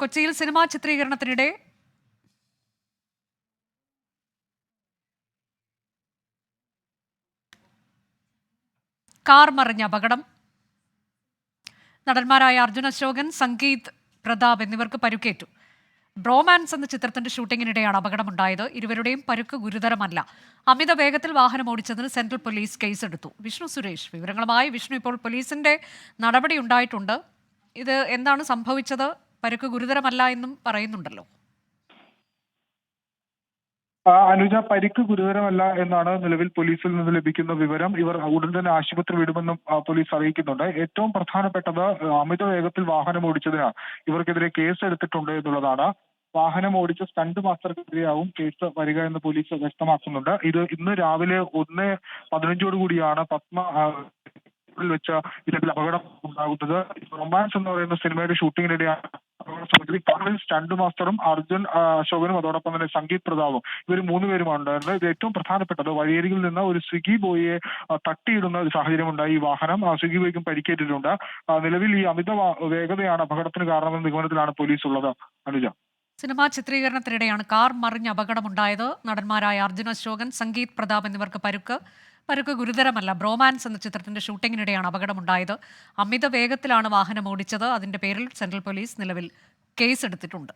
കൊച്ചിയിൽ cinema ചിത്രീകരണത്തിനിടെ car മറിഞ്ഞ അപകടം. നടന്മാരായ അർജുൻ അശോകൻ സംഗീത് പ്രതാപ് എന്നിവർക്ക് പരുക്കേറ്റു. ബ്രോമാൻസ് എന്ന ചിത്രത്തിന്റെ ഷൂട്ടിങ്ങിനിടെയാണ് അപകടമുണ്ടായത്. ഇരുവരുടെയും പരുക്ക് ഗുരുതരമല്ല. അമിത വേഗത്തിൽ വാഹനം ഓടിച്ചതിന് സെൻട്രൽ പോലീസ് കേസെടുത്തു. വിഷ്ണു സുരേഷ് വിവരങ്ങളുമായി വിഷ്ണു ഇപ്പോൾ പോലീസിന്റെ നടപടി ഉണ്ടായിട്ടുണ്ട്. ഇത് എന്താണ് സംഭവിച്ചത്? പരുക്ക് ഗുരുതരമല്ല എന്നും പറയുന്നുണ്ടല്ലോ. അനുജ പരിക്ക് ഗുരുതരമല്ല എന്നാണ് നിലവിൽ പോലീസിൽ നിന്ന് ലഭിക്കുന്ന വിവരം. ഇവർ ഉടൻ തന്നെ ആശുപത്രി വിടുമെന്നും പോലീസ് അറിയിക്കുന്നുണ്ട്. ഏറ്റവും പ്രധാനപ്പെട്ടത് അമിത വേഗത്തിൽ വാഹനം ഓടിച്ചതിന് ഇവർക്കെതിരെ കേസ് എടുത്തിട്ടുണ്ട് എന്നുള്ളതാണ്. വാഹനം ഓടിച്ച സ്റ്റണ്ട് മാസ്റ്റർക്കെതിരെയാവും കേസ് വരിക എന്ന് പോലീസ് വ്യക്തമാക്കുന്നുണ്ട്. ഇത് ഇന്ന് രാവിലെ ഒന്ന് പതിനഞ്ചോട് കൂടിയാണ് പത്മ വെച്ച ഇതിൽ അപകടം ഉണ്ടാകുന്നത്. റൊമാൻസ് എന്ന് പറയുന്ന സിനിമയുടെ ഷൂട്ടിങ്ങിനിടെയാണ് സംഭവിച്ചത്. കാറിൽ സ്റ്റണ്ട് മാസ്റ്ററും അർജുൻ അശോകനും അതോടൊപ്പം തന്നെ സംഗീത് പ്രതാപും. ഇവർ മൂന്നുപേരുമാണ് ഉണ്ടായിരുന്നത്. ഇത് ഏറ്റവും പ്രധാനപ്പെട്ടത്. വഴിയരികിൽ നിന്ന് ഒരു സ്വിഗി ബോയിയെ തട്ടിയിടുന്ന ഒരു സാഹചര്യം ഉണ്ടായി ഈ വാഹനം. ആ സ്വിഗി ബോയ്ക്കും പരിക്കേറ്റിട്ടുണ്ട്. നിലവിൽ ഈ അമിത വേഗതയാണ് അപകടത്തിന് കാരണമെന്ന നിഗമനത്തിലാണ് പോലീസ് ഉള്ളത് അനുജ. സിനിമാ ചിത്രീകരണത്തിനിടെയാണ് കാർ മറിഞ്ഞ് അപകടമുണ്ടായത്. നടന്മാരായ അർജുൻ അശോകൻ സംഗീത് പ്രതാപ് എന്നിവർക്ക് പരുക്ക്. പരുക്ക് ഗുരുതരമല്ല. ബ്രോമാൻസ് എന്ന ചിത്രത്തിന്റെ ഷൂട്ടിങ്ങിനിടെയാണ് അപകടമുണ്ടായത്. അമിത വേഗത്തിലാണ് വാഹനം ഓടിച്ചത്. അതിന്റെ പേരിൽ സെൻട്രൽ പോലീസ് നിലവിൽ കേസെടുത്തിട്ടുണ്ട്.